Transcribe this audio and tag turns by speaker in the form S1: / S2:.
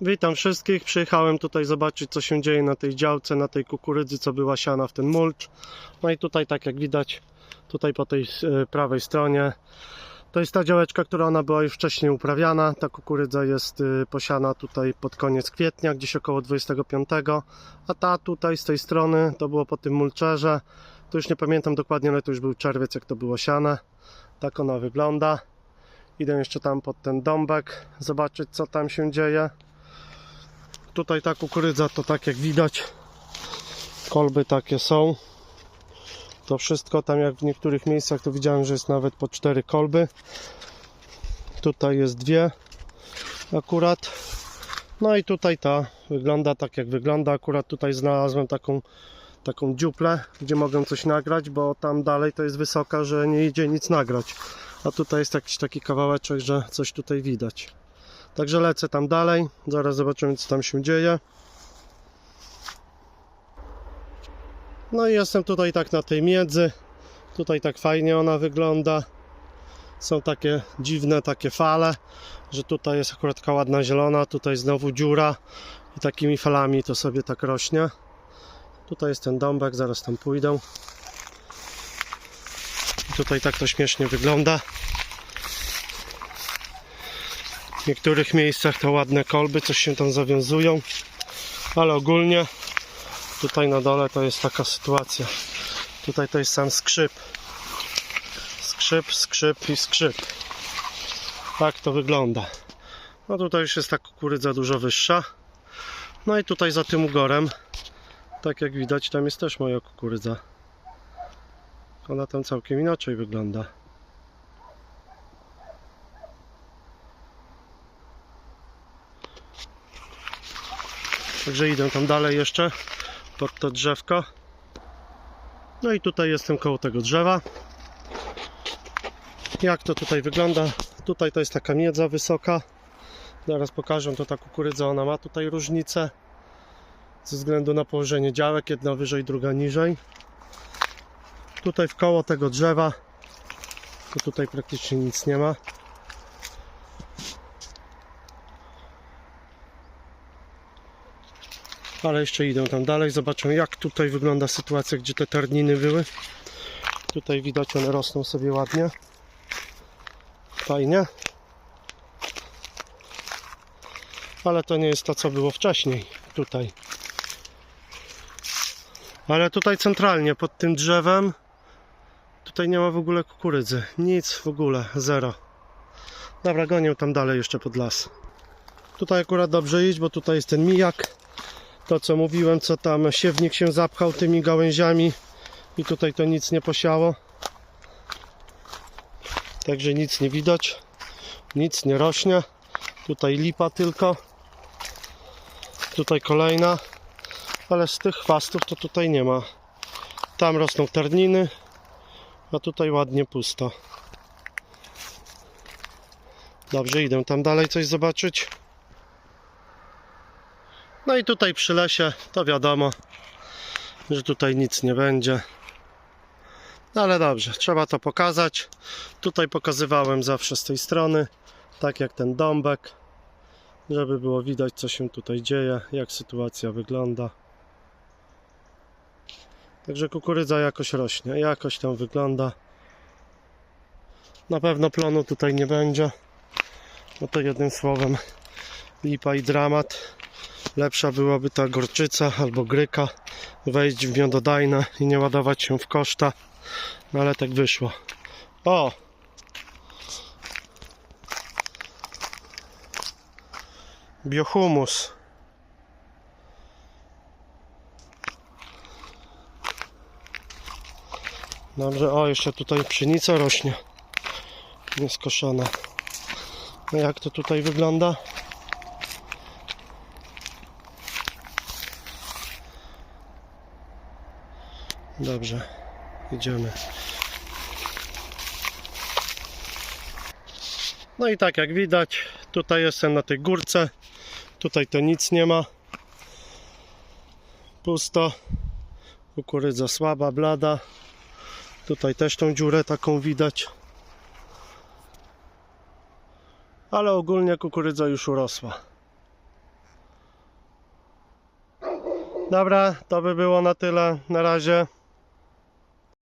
S1: Witam wszystkich. Przyjechałem tutaj zobaczyć, co się dzieje na tej działce, na tej kukurydzy, co była siana w ten mulcz. No i tutaj, tak jak widać, tutaj po tej e, prawej stronie, to jest ta działeczka, która ona była już wcześniej uprawiana. Ta kukurydza jest e, posiana tutaj pod koniec kwietnia, gdzieś około 25, a ta tutaj z tej strony to było po tym mulczerze. To już nie pamiętam dokładnie, ale to już był czerwiec, jak to było siane. Tak ona wygląda. Idę jeszcze tam pod ten dąbek, zobaczyć co tam się dzieje. Tutaj ta kukurydza to tak jak widać, kolby takie są. To wszystko tam jak w niektórych miejscach to widziałem, że jest nawet po cztery kolby. Tutaj jest dwie akurat. No i tutaj ta wygląda tak jak wygląda. Akurat tutaj znalazłem taką taką dziuplę, gdzie mogę coś nagrać, bo tam dalej to jest wysoka, że nie idzie nic nagrać. A tutaj jest jakiś taki kawałeczek, że coś tutaj widać. Także lecę tam dalej, zaraz zobaczymy co tam się dzieje. No i jestem tutaj tak na tej miedzy. Tutaj tak fajnie ona wygląda. Są takie dziwne takie fale, że tutaj jest akurat taka ładna zielona, tutaj znowu dziura i takimi falami to sobie tak rośnie. Tutaj jest ten dąbek, zaraz tam pójdę. I tutaj tak to śmiesznie wygląda. W niektórych miejscach to ładne kolby, coś się tam zawiązują, ale ogólnie tutaj na dole to jest taka sytuacja. Tutaj to jest sam skrzyp. Skrzyp, skrzyp i skrzyp. Tak to wygląda. No tutaj już jest ta kukurydza dużo wyższa. No i tutaj za tym ugorem, tak jak widać, tam jest też moja kukurydza. Ona tam całkiem inaczej wygląda. Także idę tam dalej jeszcze pod to drzewko. No i tutaj jestem koło tego drzewa. Jak to tutaj wygląda? Tutaj to jest taka miedza wysoka. Zaraz pokażę, to ta kukurydza, ona ma tutaj różnicę ze względu na położenie działek, jedna wyżej, druga niżej. Tutaj w koło tego drzewa to tutaj praktycznie nic nie ma. Ale jeszcze idę tam dalej, zobaczę jak tutaj wygląda sytuacja, gdzie te tarniny były. Tutaj widać one rosną sobie ładnie. Fajnie. Ale to nie jest to co było wcześniej tutaj. Ale tutaj centralnie pod tym drzewem tutaj nie ma w ogóle kukurydzy. Nic w ogóle, zero. Dobra, gonię tam dalej jeszcze pod las. Tutaj akurat dobrze iść, bo tutaj jest ten mijak. To co mówiłem, co tam siewnik się zapchał tymi gałęziami i tutaj to nic nie posiało. Także nic nie widać. Nic nie rośnie. Tutaj lipa tylko. Tutaj kolejna. Ale z tych chwastów to tutaj nie ma. Tam rosną tarniny, a tutaj ładnie pusto. Dobrze, idę tam dalej coś zobaczyć. No i tutaj przy lesie to wiadomo, że tutaj nic nie będzie. No ale dobrze, trzeba to pokazać. Tutaj pokazywałem zawsze z tej strony, tak jak ten dąbek, żeby było widać co się tutaj dzieje, jak sytuacja wygląda. Także kukurydza jakoś rośnie, jakoś tam wygląda. Na pewno plonu tutaj nie będzie. No to jednym słowem lipa i dramat. Lepsza byłaby ta gorczyca albo gryka. Wejść w miododajne i nie ładować się w koszta. No ale tak wyszło. O! Biohumus. Dobrze, o jeszcze tutaj pszenica rośnie. Nieskoszona. No jak to tutaj wygląda? Dobrze, idziemy. No i tak jak widać, tutaj jestem na tej górce. Tutaj to nic nie ma. Pusto. Kukurydza słaba, blada. Tutaj też tą dziurę taką widać. Ale ogólnie kukurydza już urosła. Dobra, to by było na tyle. Na razie.